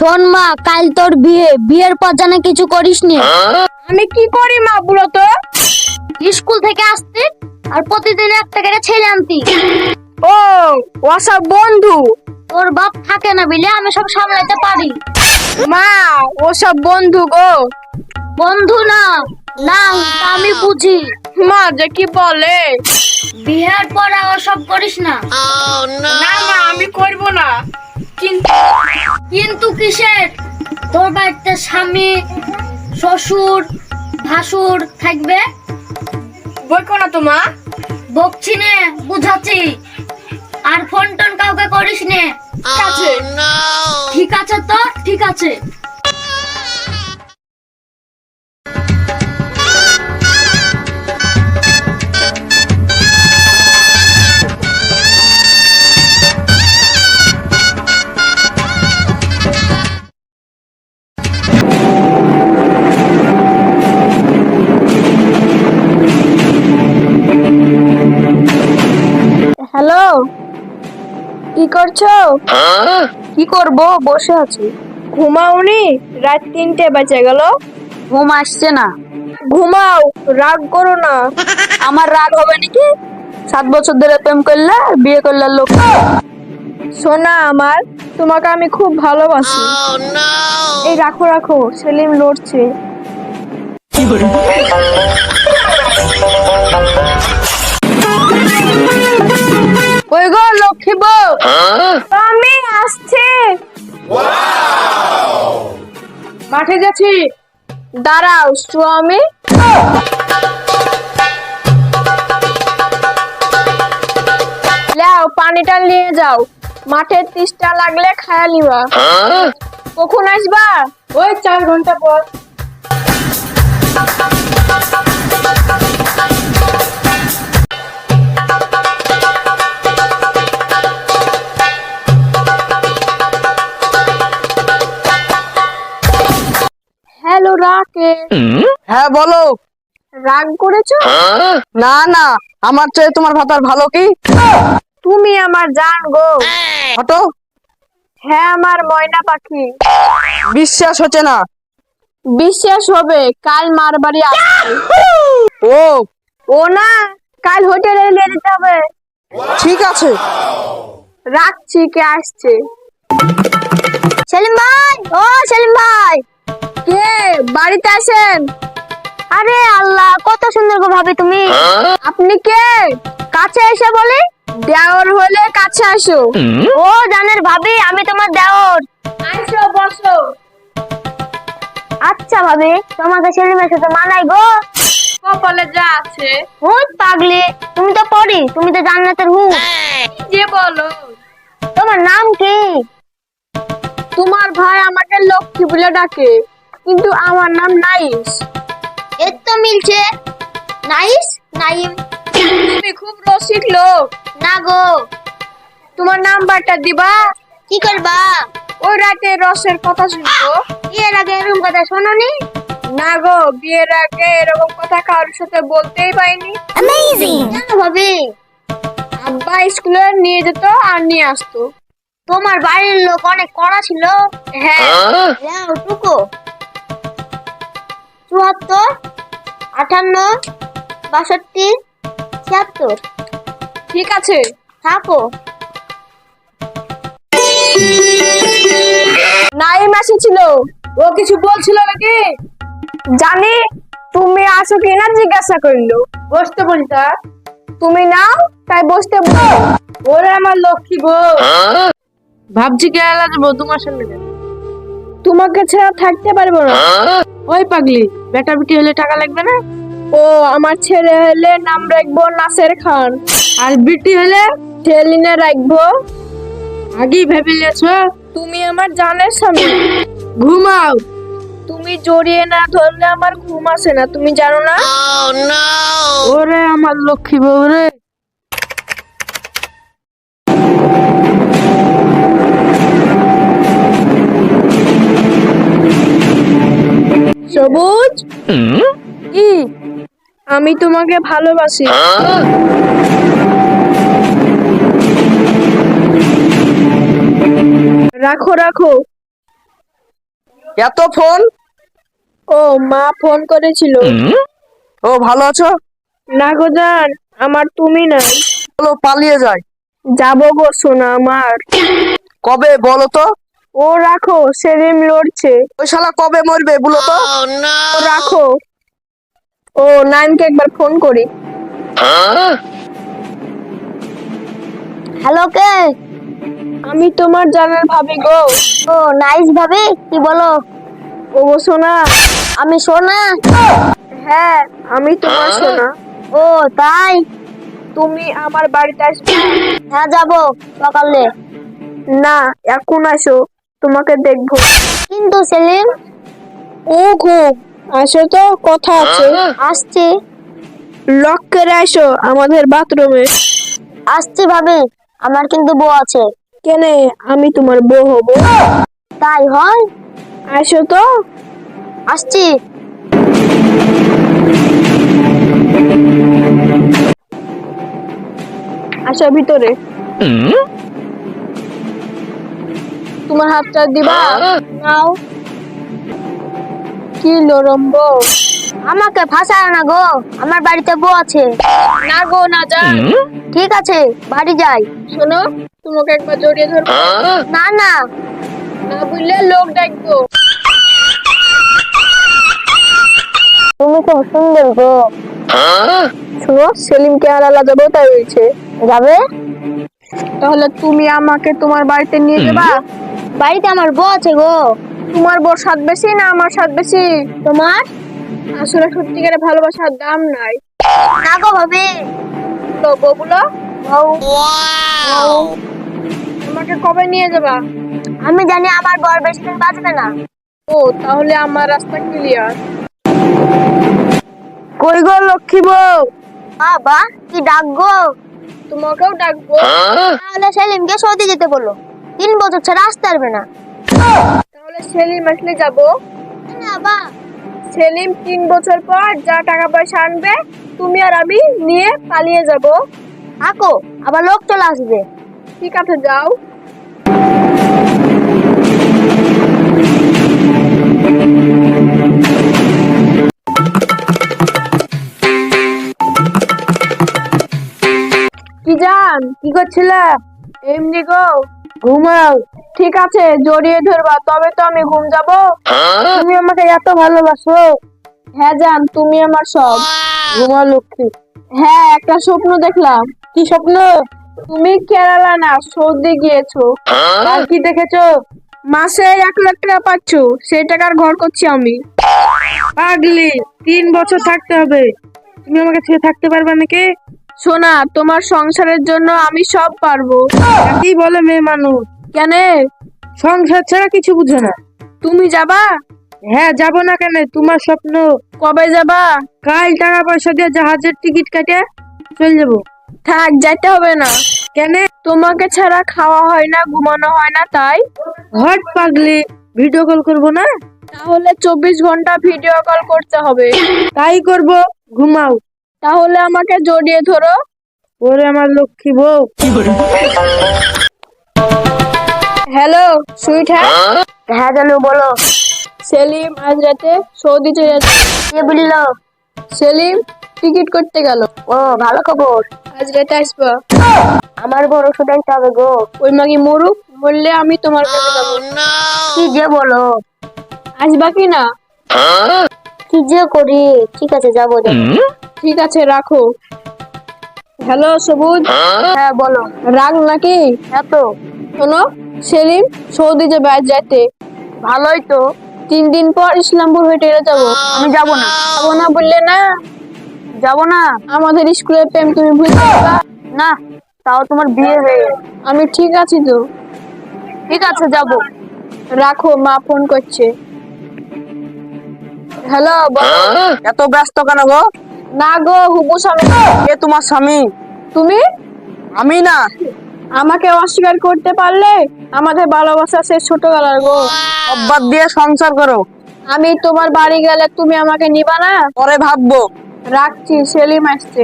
শোন মা কাল তোর বিয়ে। বিয়ের পর জানে কিছু করিস নি। আমি কি করি মা বুড়ো তো স্কুল থেকে আসতে আর প্রতিদিন একটা করে ছেলে আনতি। ও ওসব বন্ধু। তোর বাপ থাকে না বিলে আমি সব সামলাতে পারি। মা ওসব বন্ধু গো। বন্ধু না না আমি বুঝি। মা যে কি বলে? বিয়ের পর আর সব করিস না। না মা আমি করব না। কিন্তু কিন্তু কিসের? তোর বাড়িতে স্বামী শ্বশুর ভাসুর থাকবে? বইকো না তো মা। বকছি নে বুঝাচ্ছি। আর ফোন টোন কাউকে করিস নে। ঠিক আছে। ঠিক আছে তো ঠিক আছে। হ্যালো? কি করছ? কি করব? বসে আছি। ঘুমাওনি রাত তিনটে বেজে গেল। ঘুম আসছে না। ঘুমাও রাগ করো না। আমার রাগ হবে নাকি? সাত বছর ধরে প্রেম করলে বিয়ে করলে লোক সোনা আমার তোমাকে আমি খুব ভালোবাসি। এই রাখো রাখো সেলিম লড়ছে। আমি আসছি। মাঠে গেছি। দাঁড়াও, স্বামী। পানিটা নিয়ে যাও। মাঠের তিসটা লাগলে খায়া নিবা। কখন আসবা? ওই চার ঘণ্টা পর। হ্যালো রাকে। হ্যাঁ বলো। রাগ করেছ? না না আমার চেয়ে তোমার ভাতার ভালো কি? তুমি আমার জান গো। হটো হ্যাঁ আমার ময়না পাখি। বিশ্বাস হচ্ছে না। বিশ্বাস হবে কাল মারবাড়ি আসবে। ও। ও না কাল হোটেলে নিয়ে যেতে হবে ঠিক আছে। রাখছি কে আসছে? সেলিম ভাই ও সেলিম ভাই। বাড়িতে আসেন। আরে আল্লাহ কত সুন্দর গো ভাবি তুমি। আপনি কে? কাছে এসে বলি দেওর হলে কাছে আসো। ও জানের ভাবি আমি তোমার দেওর। আসো বসো। আচ্ছা ভাবি তোমাকে সেলিমের সাথে মানাই গো। কপালে যা আছে। হুত পাগলি তুমি তো পড়ি তুমি তো জান্নাতের হু। কি যে বলো? তোমার নাম কি? তোমার ভাই আমাকে লক্ষ্মী বলে ডাকে। কিন্তু আমার নাম নাইস। এর তো মিলছে। নাইস? নাইম। তুমি খুব রসিক লোক। না গো। তোমার নাম্বারটা দিবা? কি করবা? ওই রাতে রসের কথা শুনব। এর আগে এরকম কথা শোনোনি? না গো বিয়ের আগে এরকম কথা কারোর সাথে বলতেই পাইনি কেন ভাবি? আব্বা স্কুলে নিয়ে যেত আর নিয়ে আসতো। তোমার বাড়ির লোক অনেক কড়া ছিল। হ্যাঁ। নাও টুকো চুয়াত্তর আটান্ন বাষট্টি ছিয়াত্তর। ঠিক আছে। থাকো। নাইম এসেছিল ও কিছু বলছিল নাকি? জানি তুমি আসো কিনা জিজ্ঞাসা করল। বসতে বলতা তুমি নাও তাই বসতে বলো। ওরে আমার লক্ষ্মী বউ ভাবছি কেরালা যাব তোমার সঙ্গে। তোমাকে ছাড়া থাকতে পারব না। ওই পাগলি বেটা বিটি হলে টাকা লাগবে না? ও আমার ছেলে হলে নাম রাখব নাসের খান। আর বিটি হলে ছেলিনে রাখব। আগেই ভেবে নিয়েছ? তুমি আমার জানের স্বামী। ঘুমাও। তুমি জড়িয়ে না ধরলে আমার ঘুম আসে না তুমি জানো না? ওরে আমার লক্ষ্মী বউ রে। সবুজ? আমি তোমাকে ভালোবাসি। রাখো রাখো। এত ফোন? ও মা ফোন করেছিল। ও ভালো আছো? না গো জান আমার তুমি নাই। চলো পালিয়ে যাই। যাব গো সোনা আমার। কবে বলো তো? ও রাখো সেলিম লড়ছে। ওই শালা কবে মরবে বলো তো? ও রাখো। ও নাইমকে একবার ফোন করি। হ্যালো কে? আমি তোমার জানার ভাবি গো। ও নাইস ভাবি কি বলো? ও গো সোনা। আমি সোনা? হ্যাঁ আমি তোমার সোনা। ও তাই? তুমি আমার বাড়িতে আসবে। হ্যাঁ যাব সকালে। না এখন আসো। তোমাকে দেখব। কিন্তু সেলিম ও ঘুম আসো তো কথা আছে। আসছি। লক করে আসো আমাদের বাথরুমে। আসছি ভাবি আমার কিন্তু বউ আছে। কেনে আমি তোমার বউ হব। তাই হয়? আসো তো। আসছি। আসো ভিতরে। তোমার হাতটা দিবা? নাও। কি লরম্ব আমাকে ফাঁসায় না গো আমার বাড়িতে বউ আছে। না গো না যা ঠিক আছে বাড়ি যাই। শোনো তোমাকে একবার জড়িয়ে ধরবো। না না। না বুঝলে লোক ডাকবো। তুমি খুব সুন্দর গো। শোনো সেলিমকে আর আলাদা তাই বলছে যাবে? তাহলে তুমি আমাকে তোমার বাড়িতে নিয়ে যাবা? বাড়িতে আমার বউ আছে গো। তোমার বড় স্বাদ বেশি না আমার স্বাদ বেশি? তোমার? আসলে সত্যিকারের ভালোবাসার দাম নাই। না গো ভাবি। তো বউ। আমাকে কবে নিয়ে যাবা? আমি জানি আমার বর বেশি দিন বাঁচবে না। ও তাহলে আমার রাস্তা ক্লিয়ার কই গো লক্ষ্মী বউ? বাবা কি ডাক গো তোমাকেও ডাকবো। তাহলে সেলিমকে সৌদি যেতে বলো। তিন বছর ছাড়া আসতে পারবে না। তাহলে সেলিম আসলে যাব? না বা। সেলিম তিন বছর পর যা টাকা পয়সা আনবে তুমি আর আমি নিয়ে পালিয়ে যাব। আকো আবার লোক চলে আসবে। ঠিক আছে যাও। কি জান কি করছিলে? এমনি গো। ঘুমাও। ঠিক আছে জড়িয়ে ধরবা তবে তো আমি ঘুম যাব। তুমি আমাকে এত ভালোবাসো। হ্যাঁ জান তুমি আমার সব। ঘুমা লক্ষ্মী। হ্যাঁ একটা স্বপ্ন দেখলাম। কি স্বপ্ন? তুমি কেরালা না সৌদি গিয়েছো। আর কি দেখেছ? মাসে এক লাখ টাকা পাচ্ছ। সেই টাকার ঘর করছি আমি। পাগলি তিন বছর থাকতে হবে। তুমি আমাকে ছেড়ে থাকতে পারবে নাকি? সোনা তোমার সংসারের জন্য আমি সব পারব। কি বলে মেয়ে মানুষ? কেন? সংসার ছাড়া কিছু বুঝে না। তুমি যাবা? হ্যাঁ যাব না কেন? তোমার স্বপ্ন। কবে যাবা? কাল টাকা পয়সা দিয়ে জাহাজের টিকিট কাটে চলে যাব। থাক যাইতে হবে না। কেন? তোমাকে ছাড়া খাওয়া হয় না ঘুমানো হয় না তাই? হট পাগলি ভিডিও কল করব না? তাহলে চব্বিশ ঘণ্টা ভিডিও কল করতে হবে। তাই করব। ঘুমাও। তাহলে আমাকে জড়িয়ে ধরো। ওরে আমার লক্ষ্মী বউ। হ্যালো সুইট হ্যাঁ? হ্যাঁ? জানু বলো। সেলিম আজ রাতে সৌদি চলে যাচ্ছে। কে বলল? সেলিম টিকিট করতে গেল। ও ভালো খবর। আজ রাতে আসবা। আমার বড় আনতে হবে গো। ওই মাগি মরুক বললে আমি তোমার কাছে যাব। কি যে বলো। আসবা কি না? কি যে করি। ঠিক আছে যাব ঠিক আছে রাখো। হ্যালো সবুজ? হ্যাঁ? বলো। রাগ নাকি? হ্যাঁ তো। শোনো সেলিম সৌদি যে আজ রাতে ভালোই তো। তিন দিন পর ইসলামপুর হয়ে টেরে যাব। আমি যাব না। যাব না বললে না। যাব না। আমাদের স্কুলের প্রেম তুমি পারবা না তাও তোমার বিয়ে হয়ে আমি ঠিক আছি তো। ঠিক আছে যাব। রাখো মা ফোন করছে। হ্যালো এত ব্যস্ত কেন গো? না গো হুবু স্বামী। কে তোমার স্বামী? তুমি? আমি না। আমাকে অস্বীকার করতে পারলে আমাদের ভালোবাসা শেষ ছোট গেলার গো। অব্বাদ দিয়ে সংসার করো। আমি তোমার বাড়ি গেলে তুমি আমাকে নিবা না? পরে ভাববো। রাখছি সেলিম আসছে।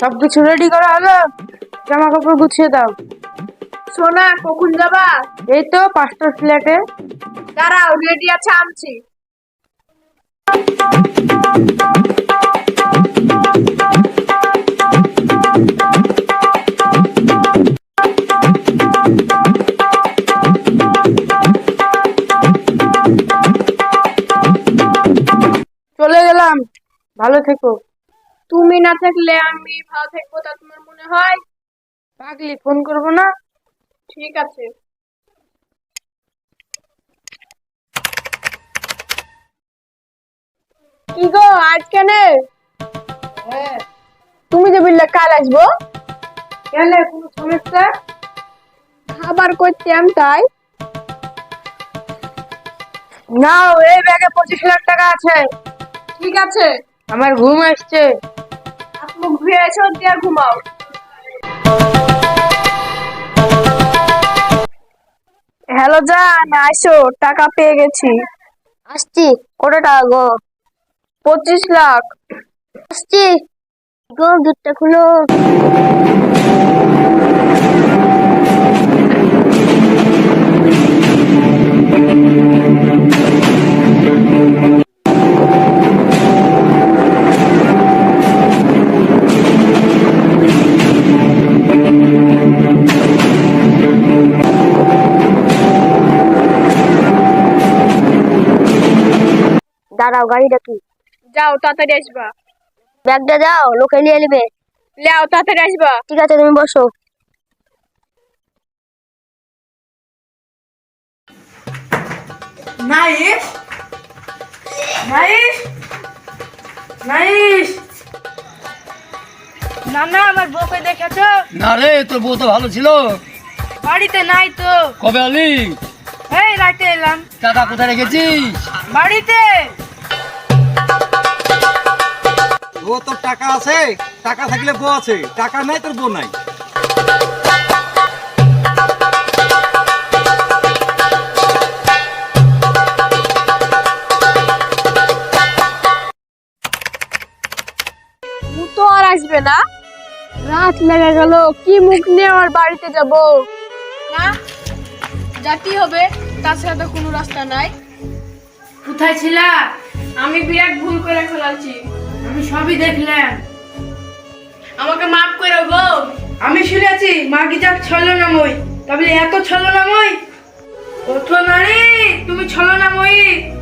সবকিছু রেডি করা হলো? জামা কাপড় গুছিয়ে দাও। সোনা কখন যাবা? এই তো পাঁচটার ফ্ল্যাটে দাঁড়াও রেডি আছে আনছি। চলে গেলাম। ভালো থেকো। তুমি না থাকলে আমি ভালো থাকব তা তোমার মনে হয়? পাগলি, ফোন করব না? ঠিক আছে। কি গো আজ কেন তুমি যে বললে কাল আসব? কেন কোনো সমস্যা? খাবার করতাম তাই। নাও এই ব্যাগে পঁচিশ লাখ টাকা আছে। ঠিক আছে। আমার ঘুম আসছে। মুখ ধুয়ে এসো দিয়ে ঘুমাও। হ্যালো জান আসো টাকা পেয়ে গেছি। আসছি। কত টাকা গো? পঁচিশ লাখ। আসছি। গেটটা খুলো। দাঁড়াও গাড়িটা কি? যাও তাড়াতাড়ি আসবা। ব্যাগটা দাও লোকে নিয়ে নেবে। লেও তাড়াতাড়ি আসবা। ঠিক আছে তুমি বসো। নাইস। নাইস। নাইস। না না আমার বউকে দেখেছ? না রে তোর বউ তো ভালো ছিল। বাড়িতে নাই তো। কবে আলি এই রাতে এলাম। টাকা কোথায় রেখেছিস? বাড়িতে। ও তোর টাকা আছে টাকা থাকলে বউ আছে টাকা নাই তোর বউ নাই। তো আর আসবে না। রাত লেগে গেল কি মুখ নিয়ে আমার বাড়িতে যাব? না যাতেই হবে তাছাড়া তো কোনো রাস্তা নাই। কোথায় ছিলা? আমি বিরাট ভুল করে ফেলাছি আমি সবই দেখলাম। আমাকে মাফ করে গো। আমি শুনেছি মাগি যাক ছলনাময়। তবে এত ছলনাময়? ওঠো নারী তুমি ছলনাময়ী।